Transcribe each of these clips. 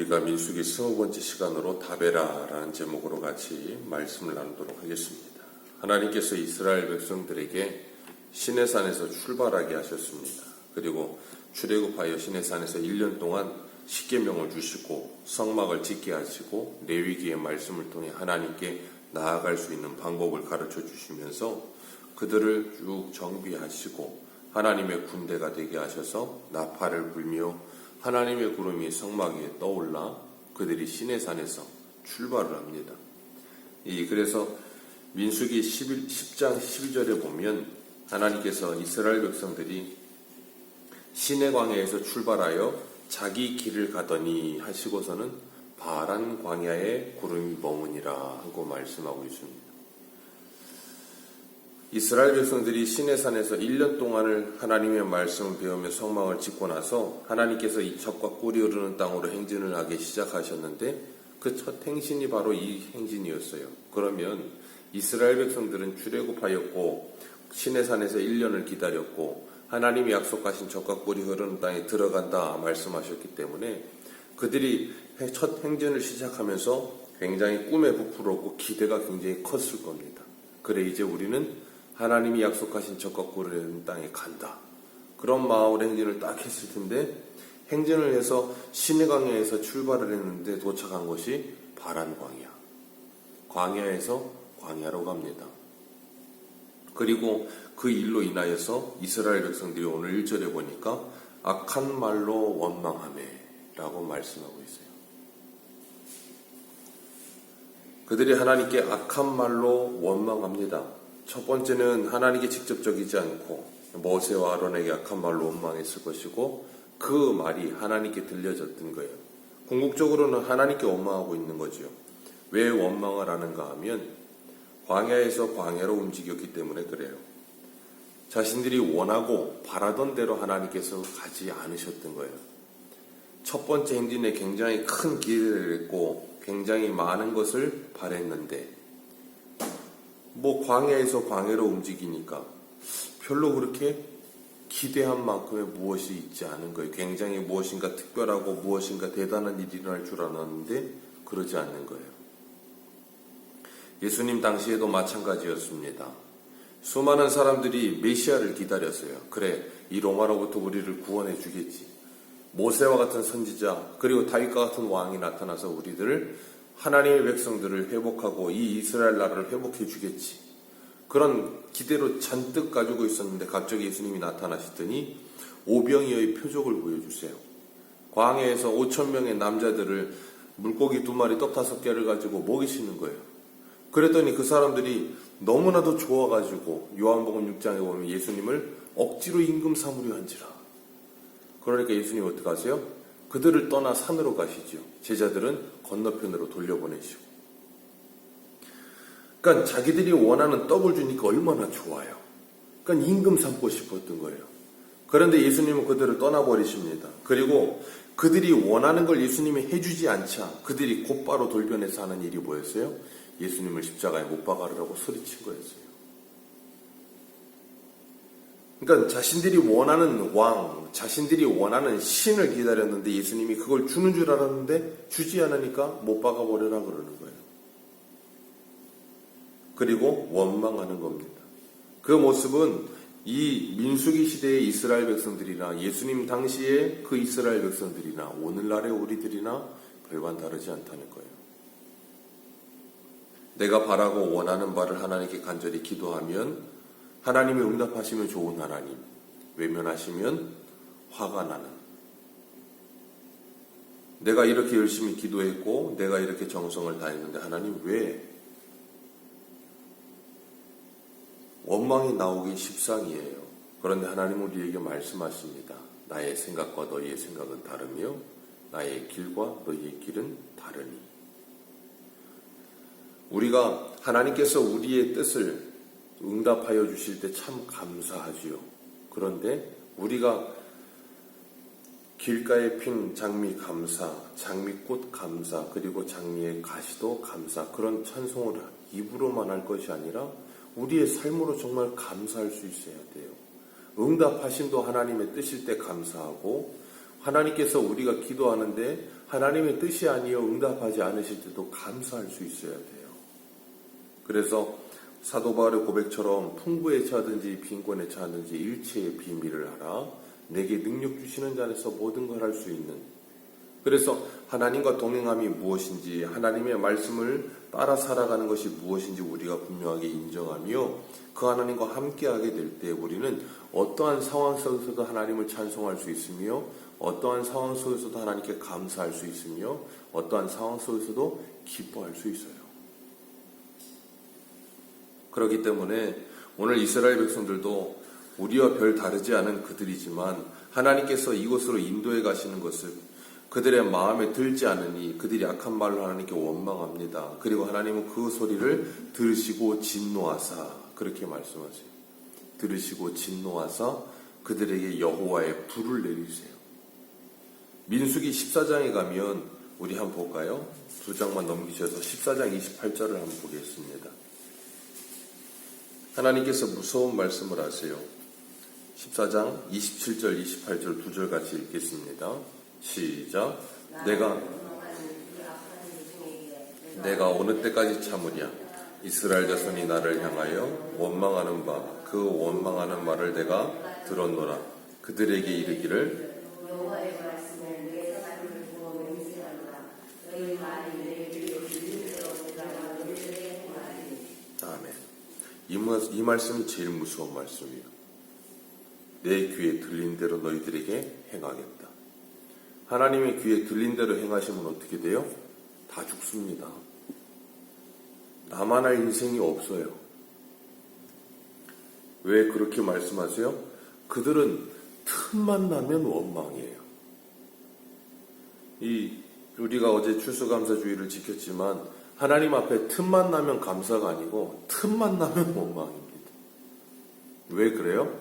우리가 민수기 스무 번째 시간으로 다베라라는 제목으로 같이 말씀을 나누도록 하겠습니다. 하나님께서 이스라엘 백성들에게 시내산에서 출발하게 하셨습니다. 그리고 출애굽하여 시내산에서 1년 동안 십계명을 주시고 성막을 짓게 하시고 레위기의 말씀을 통해 하나님께 나아갈 수 있는 방법을 가르쳐 주시면서 그들을 쭉 정비하시고 하나님의 군대가 되게 하셔서 나팔을 불며 하나님의 구름이 성막 위에 떠올라 그들이 시내산에서 출발을 합니다. 이 그래서 민수기 11, 10장 12절에 보면 하나님께서 이스라엘 백성들이 시내 광야에서 출발하여 자기 길을 가더니 하시고서는 바란 광야에 구름이 머무니라 하고 말씀하고 있습니다. 이스라엘 백성들이 시내산에서 1년 동안을 하나님의 말씀을 배우며 성막을 짓고 나서 하나님께서 이 젖과 꿀이 흐르는 땅으로 행진을 하기 시작하셨는데 그 첫 행진이 바로 이 행진이었어요. 그러면 이스라엘 백성들은 출애굽하였고 시내산에서 1년을 기다렸고 하나님이 약속하신 젖과 꿀이 흐르는 땅에 들어간다 말씀하셨기 때문에 그들이 첫 행진을 시작하면서 굉장히 꿈에 부풀었고 기대가 굉장히 컸을 겁니다. 그래 이제 우리는 하나님이 약속하신 꿀을 흐르는 땅에 간다. 그런 마음으로 행진을 딱 했을 텐데 행진을 해서 시내광야에서 출발을 했는데 도착한 곳이 바란 광야. 광야에서 광야로 갑니다. 그리고 그 일로 인하여서 이스라엘 백성들이 오늘 1절에 보니까 악한 말로 원망하며 라고 말씀하고 있어요. 그들이 하나님께 악한 말로 원망합니다. 첫 번째는 하나님께 직접적이지 않고 모세와 아론에게 악한 말로 원망했을 것이고 그 말이 하나님께 들려졌던 거예요. 궁극적으로는 하나님께 원망하고 있는 거죠. 왜 원망을 하는가 하면 광야에서 광야로 움직였기 때문에 그래요. 자신들이 원하고 바라던 대로 하나님께서 가지 않으셨던 거예요. 첫 번째 행진에 굉장히 큰 기대를 했고 굉장히 많은 것을 바랬는데 뭐 광야에서 광야로 움직이니까 별로 그렇게 기대한 만큼의 무엇이 있지 않은 거예요. 굉장히 무엇인가 특별하고 무엇인가 대단한 일이 일어날 줄 알았는데 그러지 않는 거예요. 예수님 당시에도 마찬가지였습니다. 수많은 사람들이 메시아를 기다렸어요. 그래, 이 로마로부터 우리를 구원해 주겠지. 모세와 같은 선지자, 그리고 다윗과 같은 왕이 나타나서 우리들을 하나님의 백성들을 회복하고 이 이스라엘 나라를 회복해 주겠지. 그런 기대로 잔뜩 가지고 있었는데 갑자기 예수님이 나타나시더니 오병이어의 표적을 보여주세요. 광야에서 5천 명의 남자들을 물고기 두 마리 떡 다섯 개를 가지고 먹이시는 거예요. 그랬더니 그 사람들이 너무나도 좋아가지고 요한복음 6장에 보면 예수님을 억지로 임금 삼으려 한지라. 그러니까 예수님 어떻게 하세요? 그들을 떠나 산으로 가시죠. 제자들은 건너편으로 돌려보내시고. 그러니까 자기들이 원하는 떡을 주니까 얼마나 좋아요. 그러니까 임금 삼고 싶었던 거예요. 그런데 예수님은 그들을 떠나버리십니다. 그리고 그들이 원하는 걸 예수님이 해주지 않자 그들이 곧바로 돌변해서 하는 일이 뭐였어요? 예수님을 십자가에 못 박아라고 소리친 거였어요. 그러니까 자신들이 원하는 왕, 자신들이 원하는 신을 기다렸는데 예수님이 그걸 주는 줄 알았는데 주지 않으니까 못 박아버려라 그러는 거예요. 그리고 원망하는 겁니다. 그 모습은 이 민수기 시대의 이스라엘 백성들이나 예수님 당시의 그 이스라엘 백성들이나 오늘날의 우리들이나 별반 다르지 않다는 거예요. 내가 바라고 원하는 바를 하나님께 간절히 기도하면 하나님이 응답하시면 좋은 하나님, 외면하시면 화가 나는. 내가 이렇게 열심히 기도했고, 내가 이렇게 정성을 다했는데, 하나님 왜? 원망이 나오기 십상이에요. 그런데 하나님은 우리에게 말씀하십니다. 나의 생각과 너희의 생각은 다르며, 나의 길과 너희의 길은 다르니. 우리가 하나님께서 우리의 뜻을 응답하여 주실 때 참 감사하지요. 그런데 우리가 길가에 핀 장미 감사, 장미꽃 감사, 그리고 장미의 가시도 감사, 그런 찬송을 입으로만 할 것이 아니라 우리의 삶으로 정말 감사할 수 있어야 돼요. 응답하심도 하나님의 뜻일 때 감사하고, 하나님께서 우리가 기도하는데 하나님의 뜻이 아니여 응답하지 않으실 때도 감사할 수 있어야 돼요. 그래서 사도 바울의 고백처럼 풍부에 처하든지 빈곤에 처하든지 일체의 비밀을 알아 내게 능력 주시는 자 안에서 모든 걸 할 수 있는 그래서 하나님과 동행함이 무엇인지 하나님의 말씀을 따라 살아가는 것이 무엇인지 우리가 분명하게 인정하며 그 하나님과 함께하게 될 때 우리는 어떠한 상황 속에서도 하나님을 찬송할 수 있으며 어떠한 상황 속에서도 하나님께 감사할 수 있으며 어떠한 상황 속에서도 기뻐할 수 있어요. 그렇기 때문에 오늘 이스라엘 백성들도 우리와 별 다르지 않은 그들이지만 하나님께서 이곳으로 인도해 가시는 것을 그들의 마음에 들지 않으니 그들이 악한 말로 하나님께 원망합니다. 그리고 하나님은 그 소리를 들으시고 진노하사 그렇게 말씀하세요. 들으시고 진노하사 그들에게 여호와의 불을 내리세요. 민수기 14장에 가면 우리 한번 볼까요? 두 장만 넘기셔서 14장 28절을 한번 보겠습니다. 하나님께서 무서운 말씀을 하세요. 14장 27절, 28절 두 절 같이 읽겠습니다. 시작. 내가 내가 어느 때까지 참으랴? 이스라엘 자손이 나를 향하여 원망하는 바 그 원망하는 말을 내가 들었노라. 그들에게 이르기를 여호와의 말씀을 내 사람을 보고 맹세하노라. 너희 말이 내 귀에 들리는 대로 내가 너희에게 말하리니. 아멘. 이, 말씀이 제일 무서운 말씀이에요. 내 귀에 들린 대로 너희들에게 행하겠다. 하나님의 귀에 들린 대로 행하시면 어떻게 돼요? 다 죽습니다. 나만 할 인생이 없어요. 왜 그렇게 말씀하세요? 그들은 틈만 나면 원망이에요. 이 우리가 어제 추수감사주의를 지켰지만 하나님 앞에 틈만 나면 감사가 아니고 틈만 나면 원망입니다. 왜 그래요?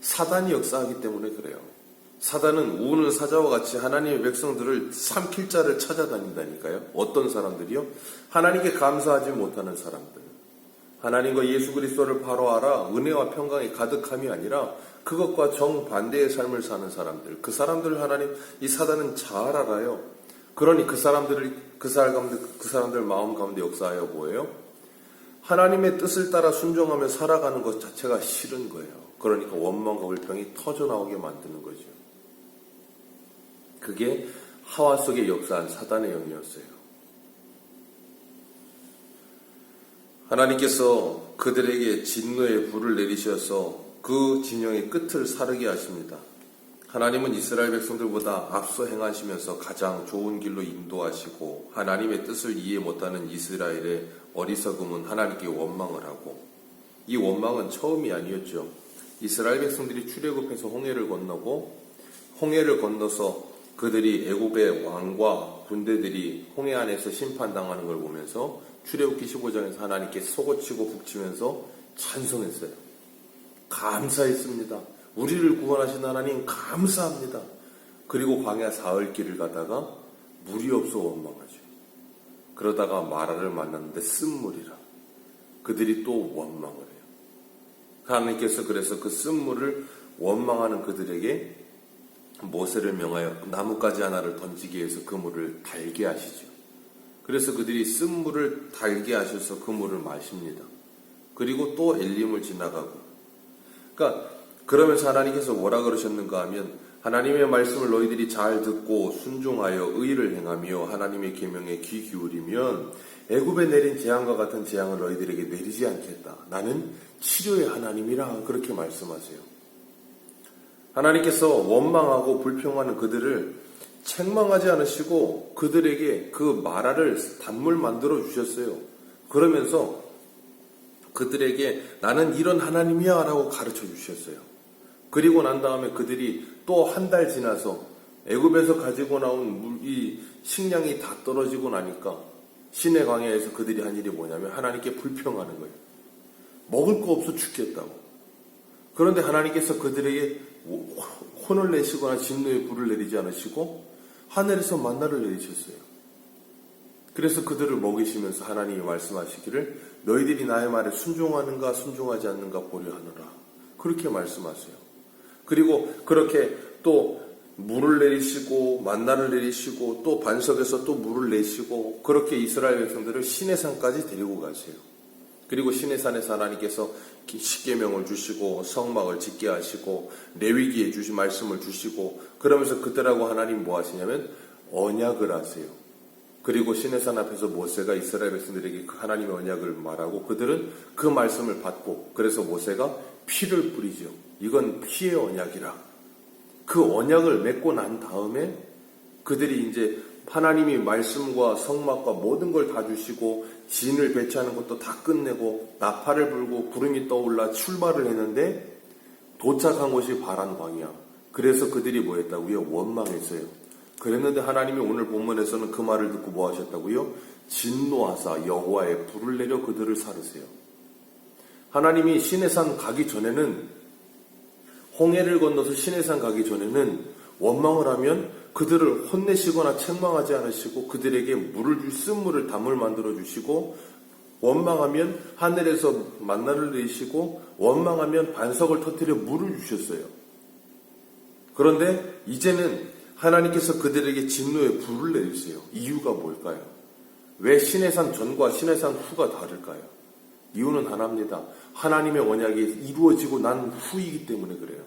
사단이 역사하기 때문에 그래요. 사단은 우는 사자와 같이 하나님의 백성들을 삼킬 자를 찾아다닌다니까요. 어떤 사람들이요? 하나님께 감사하지 못하는 사람들. 하나님과 예수 그리스도를 바로 알아 은혜와 평강이 가득함이 아니라 그것과 정반대의 삶을 사는 사람들. 그 사람들을 하나님 이 사단은 잘 알아요. 그러니 그 사람들을 그 사람 그 사람들 마음 가운데 역사하여 뭐예요? 하나님의 뜻을 따라 순종하며 살아가는 것 자체가 싫은 거예요. 그러니까 원망과 불평이 터져 나오게 만드는 거죠. 그게 하와 속에 역사한 사단의 영이었어요. 하나님께서 그들에게 진노의 불을 내리셔서 그 진영의 끝을 사르게 하십니다. 하나님은 이스라엘 백성들보다 앞서 행하시면서 가장 좋은 길로 인도하시고 하나님의 뜻을 이해 못하는 이스라엘의 어리석음은 하나님께 원망을 하고 이 원망은 처음이 아니었죠. 이스라엘 백성들이 출애굽해서 홍해를 건너고 홍해를 건너서 그들이 애굽의 왕과 군대들이 홍해 안에서 심판당하는 걸 보면서 출애굽기 15장에서 하나님께 속어치고 북치면서 찬송했어요. 감사했습니다. 우리를 구원하신 하나님 감사합니다. 그리고 광야 사흘 길을 가다가 물이 없어 원망하죠. 그러다가 마라를 만났는데 쓴물이라. 그들이 또 원망을 해요. 하나님께서 그래서 그 쓴물을 원망하는 그들에게 모세를 명하여 나뭇가지 하나를 던지기 위해서 그 물을 달게 하시죠. 그래서 그들이 쓴물을 달게 하셔서 그 물을 마십니다. 그리고 또 엘림을 지나가고. 그러니까 그러면서 하나님께서 뭐라 그러셨는가 하면 하나님의 말씀을 너희들이 잘 듣고 순종하여 의를 행하며 하나님의 계명에 귀 기울이면 애굽에 내린 재앙과 같은 재앙을 너희들에게 내리지 않겠다. 나는 치료의 하나님이라 그렇게 말씀하세요. 하나님께서 원망하고 불평하는 그들을 책망하지 않으시고 그들에게 그 마라를 단물 만들어 주셨어요. 그러면서 그들에게 나는 이런 하나님이야 라고 가르쳐 주셨어요. 그리고 난 다음에 그들이 또 한 달 지나서 애굽에서 가지고 나온 물, 이 식량이 다 떨어지고 나니까 신의 광야에서 그들이 한 일이 뭐냐면 하나님께 불평하는 거예요. 먹을 거 없어 죽겠다고. 그런데 하나님께서 그들에게 혼을 내시거나 진노의 불을 내리지 않으시고 하늘에서 만나를 내리셨어요. 그래서 그들을 먹이시면서 하나님이 말씀하시기를 너희들이 나의 말에 순종하는가 순종하지 않는가 보려 하노라. 그렇게 말씀하세요. 그리고 그렇게 또 물을 내리시고 만나를 내리시고 또 반석에서 또 물을 내시고 그렇게 이스라엘 백성들을 신의 산까지 데리고 가세요. 그리고 신의 산에서 하나님께서 십계명을 주시고 성막을 짓게 하시고 레위기에 주신 말씀을 주시고 그러면서 그들하고 하나님 뭐 하시냐면 언약을 하세요. 그리고 신의 산 앞에서 모세가 이스라엘 백성들에게 그 하나님의 언약을 말하고 그들은 그 말씀을 받고 그래서 모세가 피를 뿌리죠. 이건 피의 언약이라. 그 언약을 맺고 난 다음에 그들이 이제 하나님이 말씀과 성막과 모든 걸 다 주시고 진을 배치하는 것도 다 끝내고 나팔을 불고 구름이 떠올라 출발을 했는데 도착한 곳이 바란 광야. 그래서 그들이 뭐 했다고요? 원망했어요. 그랬는데 하나님이 오늘 본문에서는 그 말을 듣고 뭐 하셨다고요? 진노하사 여호와의 불을 내려 그들을 사르세요. 하나님이 신의 산 가기 전에는 홍해를 건너서 신의 산 가기 전에는 원망을 하면 그들을 혼내시거나 책망하지 않으시고 그들에게 물을 주 쓴물을 담을 만들어 주시고 원망하면 하늘에서 만나를 내리시고 원망하면 반석을 터뜨려 물을 주셨어요. 그런데 이제는 하나님께서 그들에게 진노의 불을 내리세요. 이유가 뭘까요? 왜 신의 산 전과 신의 산 후가 다를까요? 이유는 하나입니다. 하나님의 언약이 이루어지고 난 후이기 때문에 그래요.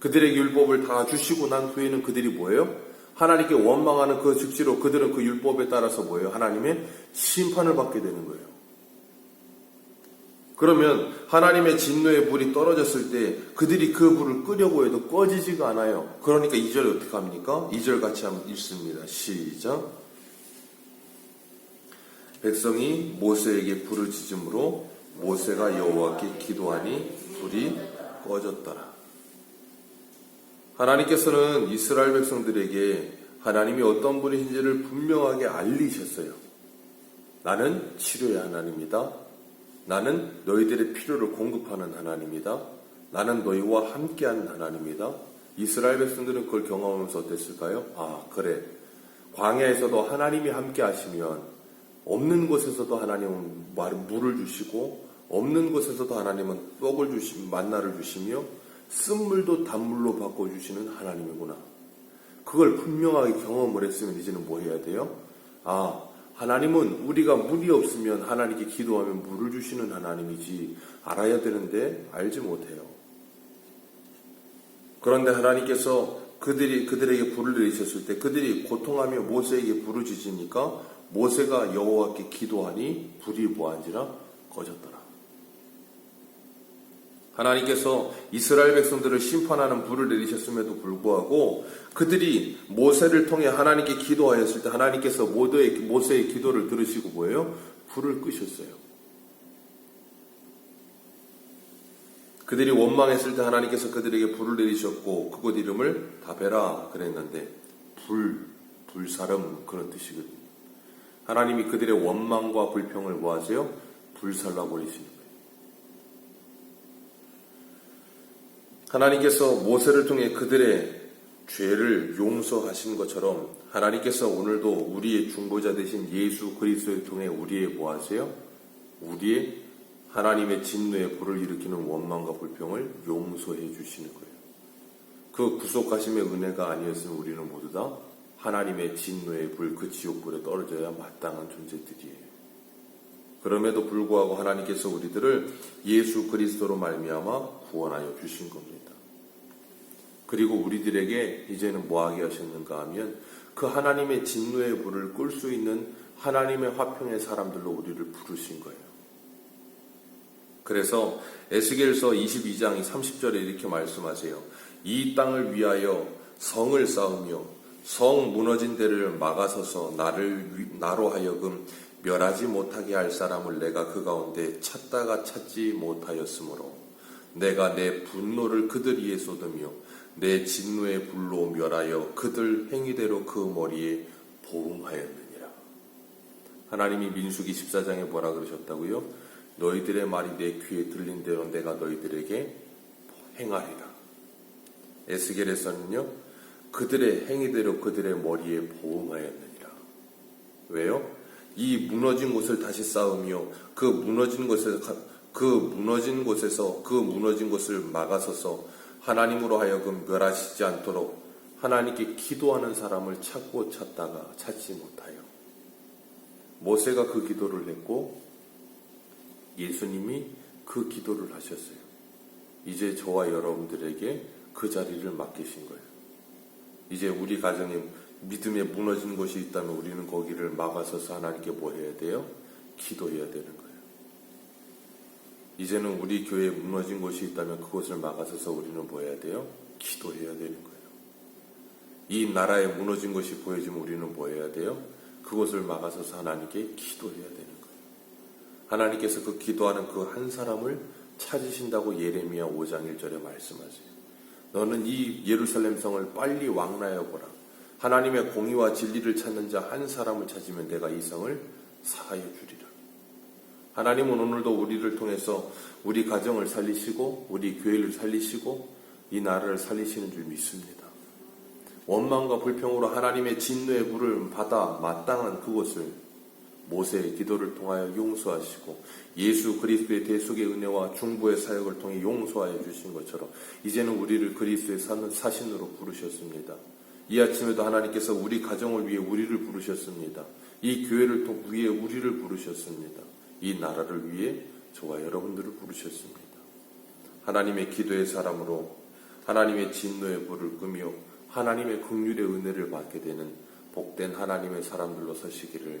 그들에게 율법을 다 주시고 난 후에는 그들이 뭐예요? 하나님께 원망하는 그 즉시로 그들은 그 율법에 따라서 뭐예요? 하나님의 심판을 받게 되는 거예요. 그러면 하나님의 진노의 불이 떨어졌을 때 그들이 그 불을 끄려고 해도 꺼지지가 않아요. 그러니까 2절 어떻게 합니까? 2절 같이 한번 읽습니다. 시작. 백성이 모세에게 불을 지짐으로 모세가 여호와께 기도하니 불이 꺼졌더라. 하나님께서는 이스라엘 백성들에게 하나님이 어떤 분이신지를 분명하게 알리셨어요. 나는 치료의 하나님이다. 나는 너희들의 필요를 공급하는 하나님이다. 나는 너희와 함께하는 하나님이다. 이스라엘 백성들은 그걸 경험하면서 어땠을까요? 아, 그래. 광야에서도 하나님이 함께 하시면 없는 곳에서도 하나님은 물을 주시고 없는 곳에서도 하나님은 떡을 주시 만나를 주시며 쓴물도 단물로 바꿔 주시는 하나님이구나. 그걸 분명하게 경험을 했으면 이제는 뭐 해야 돼요? 아, 하나님은 우리가 물이 없으면 하나님께 기도하면 물을 주시는 하나님이지 알아야 되는데 알지 못해요. 그런데 하나님께서 그들이 그들에게 불을 내리셨을 때 그들이 고통하며 모세에게 지지니까 모세가 여호와께 기도하니 불이 뭐한지라 꺼졌더라. 하나님께서 이스라엘 백성들을 심판하는 불을 내리셨음에도 불구하고 그들이 모세를 통해 하나님께 기도하였을 때 하나님께서 모두의, 모세의 기도를 들으시고 뭐예요? 불을 끄셨어요. 그들이 원망했을 때 하나님께서 그들에게 불을 내리셨고 그곳 이름을 다베라 그랬는데 불, 불사름 그런 뜻이거든요. 하나님이 그들의 원망과 불평을 뭐하세요? 불살라 버리시는 거예요. 하나님께서 모세를 통해 그들의 죄를 용서하신 것처럼 하나님께서 오늘도 우리의 중보자 되신 예수 그리스도를 통해 우리의 뭐하세요? 우리의 하나님의 진노의 불을 일으키는 원망과 불평을 용서해 주시는 거예요. 그 구속하심의 은혜가 아니었으면 우리는 모두 다 하나님의 진노의 불, 그 지옥불에 떨어져야 마땅한 존재들이에요. 그럼에도 불구하고 하나님께서 우리들을 예수 그리스도로 말미암아 구원하여 주신 겁니다. 그리고 우리들에게 이제는 뭐하게 하셨는가 하면 그 하나님의 진노의 불을 끌 수 있는 하나님의 화평의 사람들로 우리를 부르신 거예요. 그래서 에스겔서 22장 30절에 이렇게 말씀하세요. 이 땅을 위하여 성을 쌓으며 성 무너진 데를 막아서서 나를 나로 하여금 멸하지 못하게 할 사람을 내가 그 가운데 찾다가 찾지 못하였으므로 내가 내 분노를 그들 위에 쏟으며 내 진노의 불로 멸하여 그들 행위대로 그 머리에 보응하였느니라. 하나님이 민수기 14장에 뭐라 그러셨다고요? 너희들의 말이 내 귀에 들린 대로 내가 너희들에게 행하리라. 에스겔에서는요, 그들의 행위대로 그들의 머리에 보응하였느니라. 왜요? 이 무너진 곳을 다시 쌓으며 그 무너진 곳에서 그 무너진 곳에서 그 무너진 곳을 막아서서 하나님으로 하여금 멸하시지 않도록 하나님께 기도하는 사람을 찾고 찾다가 찾지 못하여 모세가 그 기도를 했고 예수님이 그 기도를 하셨어요. 이제 저와 여러분들에게 그 자리를 맡기신 거예요. 이제 우리 가정에 믿음에 무너진 곳이 있다면 우리는 거기를 막아서서 하나님께 뭐 해야 돼요? 기도해야 되는 거예요. 이제는 우리 교회에 무너진 곳이 있다면 그곳을 막아서서 우리는 뭐 해야 돼요? 기도해야 되는 거예요. 이 나라에 무너진 것이 보여지면 우리는 뭐 해야 돼요? 그곳을 막아서서 하나님께 기도해야 되는 거예요. 하나님께서 그 기도하는 그 한 사람을 찾으신다고 예레미야 5장 1절에 말씀하세요. 너는 이 예루살렘 성을 빨리 왕라여 보라. 하나님의 공의와 진리를 찾는 자 한 사람을 찾으면 내가 이 성을 사하여 주리라. 하나님은 오늘도 우리를 통해서 우리 가정을 살리시고 우리 교회를 살리시고 이 나라를 살리시는 줄 믿습니다. 원망과 불평으로 하나님의 진노의 불을 받아 마땅한 그곳을 모세의 기도를 통하여 용서하시고 예수 그리스도의 대속의 은혜와 중보의 사역을 통해 용서하여 주신 것처럼 이제는 우리를 그리스도의 사신으로 부르셨습니다. 이 아침에도 하나님께서 우리 가정을 위해 우리를 부르셨습니다. 이 교회를 통 위해 우리를 부르셨습니다. 이 나라를 위해 저와 여러분들을 부르셨습니다. 하나님의 기도의 사람으로 하나님의 진노의 불을 끄며 하나님의 긍휼의 은혜를 받게 되는 복된 하나님의 사람들로 서시기를